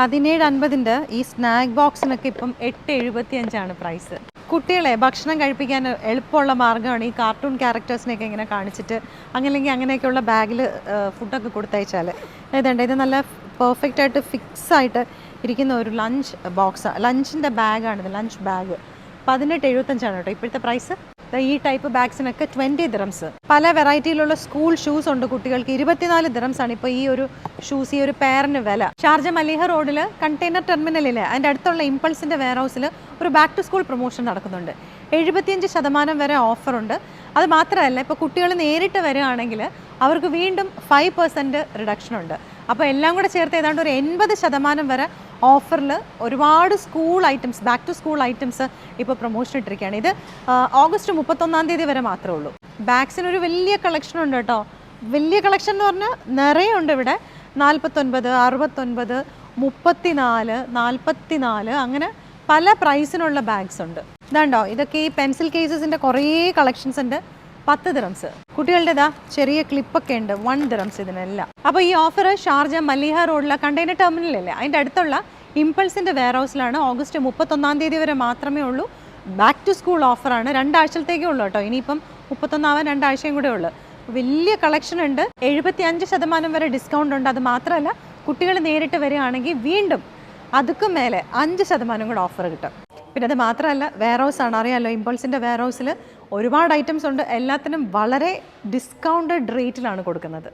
പതിനേഴ് അൻപതിന്റെ ഈ സ്നാക്ക് ബോക്സിനൊക്കെ ഇപ്പം എട്ട് എഴുപത്തി അഞ്ചാണ് പ്രൈസ്. കുട്ടികളെ ഭക്ഷണം കഴിപ്പിക്കാൻ എളുപ്പമുള്ള മാർഗമാണ് ഈ കാർട്ടൂൺ ക്യാരക്ടേഴ്സിനെയൊക്കെ ഇങ്ങനെ കാണിച്ചിട്ട് അങ്ങനെയെങ്കിൽ അങ്ങനെയൊക്കെയുള്ള ബാഗിൽ ഫുഡൊക്കെ കൊടുത്തയച്ചാൽ ഇതുണ്ട് ഇത് നല്ല പെർഫെക്റ്റ് ആയിട്ട് ഫിക്സ് ആയിട്ട് ഇരിക്കുന്ന ഒരു ലഞ്ച് ബോക്സ് ലഞ്ചിന്റെ ബാഗാണിത് ലഞ്ച് ബാഗ്. പതിനെട്ട് എഴുപത്തഞ്ചാണ് കേട്ടോ ഇപ്പോഴത്തെ പ്രൈസ്. ഈ ടൈപ്പ് ബാഗ്സിനൊക്കെ ട്വന്റി ദിറംസ് പല വെറൈറ്റിയിലുള്ള സ്കൂൾ ഷൂസ് ഉണ്ട് കുട്ടികൾക്ക്. ഇരുപത്തിനാല് ദിറംസ് ആണ് ഇപ്പോൾ ഈ ഒരു ഷൂസ് ഈ ഒരു പെയറിന് വില. ഷാർജ മലിഹ റോഡിൽ കണ്ടെയ്നർ ടെർമിനലിൽ അതിന്റെ അടുത്തുള്ള ഇമ്പൾസിന്റെ വെയർ ഹൗസിൽ ഒരു ബാക്ക് ടു സ്കൂൾ പ്രൊമോഷൻ നടക്കുന്നുണ്ട്. എഴുപത്തിയഞ്ച് ശതമാനം വരെ ഓഫറുണ്ട് അത് മാത്രമല്ല ഇപ്പോൾ കുട്ടികൾ നേരിട്ട് വരികയാണെങ്കിൽ അവർക്ക് വീണ്ടും ഫൈവ് പെർസെന്റ് റിഡക്ഷൻ ഉണ്ട്. അപ്പോൾ എല്ലാം കൂടെ ചേർത്ത് ഏതാണ്ട് ഒരു എൺപത് ശതമാനം വരെ ഓഫറിൽ ഒരുപാട് school items back to school items ഇപ്പോൾ പ്രൊമോഷൻ ഇട്ടിരിക്കുകയാണ്. ഇത് ഓഗസ്റ്റ് മുപ്പത്തൊന്നാം തീയതി വരെ മാത്രമേ ഉള്ളൂ. ബാഗ്സിനൊരു വലിയ കളക്ഷൻ ഉണ്ട് കേട്ടോ. വലിയ കളക്ഷൻ എന്ന് പറഞ്ഞാൽ നിറയെ ഉണ്ട് ഇവിടെ. നാൽപ്പത്തൊൻപത് അറുപത്തൊൻപത് മുപ്പത്തിനാല് നാൽപ്പത്തിനാല് അങ്ങനെ പല പ്രൈസിനുള്ള ബാഗ്സ് ഉണ്ട്. ഇതാണ്ടോ? ഇതൊക്കെ ഈ പെൻസിൽ കേസസിന്റെ കുറേ കളക്ഷൻസ് ഉണ്ട്. പത്ത് ദിറംസ് കുട്ടികളുടേതാ ചെറിയ ക്ലിപ്പൊക്കെ ഉണ്ട് വൺ ദിറംസ് ഇതിനെല്ലാം. അപ്പോൾ ഈ ഓഫർ ഷാർജ മല്ലിഹ റോഡിലെ കണ്ടെയ്നർ ടെർമിനലല്ലേ അതിന്റെ അടുത്തുള്ള ഇമ്പൾസിന്റെ വെയർ ഹൗസിലാണ് ഓഗസ്റ്റ് മുപ്പത്തൊന്നാം തീയതി വരെ മാത്രമേ ഉള്ളൂ. ബാക്ക് ടു സ്കൂൾ ഓഫറാണ് രണ്ടാഴ്ചത്തേക്കേ ഉള്ളൂ കേട്ടോ. ഇനിയിപ്പം മുപ്പത്തൊന്നാവാൻ രണ്ടാഴ്ചയും കൂടെ ഉള്ളൂ. വലിയ കളക്ഷൻ ഉണ്ട്. എഴുപത്തി അഞ്ച് ശതമാനം വരെ ഡിസ്കൗണ്ട് ഉണ്ട്. അത് മാത്രമല്ല കുട്ടികൾ നേരിട്ട് വരികയാണെങ്കിൽ വീണ്ടും അതുക്കും മേലെ അഞ്ച് ശതമാനം കൂടെ ഓഫർ കിട്ടും. പിന്നെ അത് മാത്രമല്ല വെയർ ഹൗസ് ആണ്. അറിയാമല്ലോ ഇമ്പോൾസിന്റെ വെയർ ഹൗസിൽ ഒരുപാട് ഐറ്റംസ് ഉണ്ട്. എല്ലാത്തിനും വളരെ ഡിസ്കൗണ്ടഡ് റേറ്റിലാണ് കൊടുക്കുന്നത്.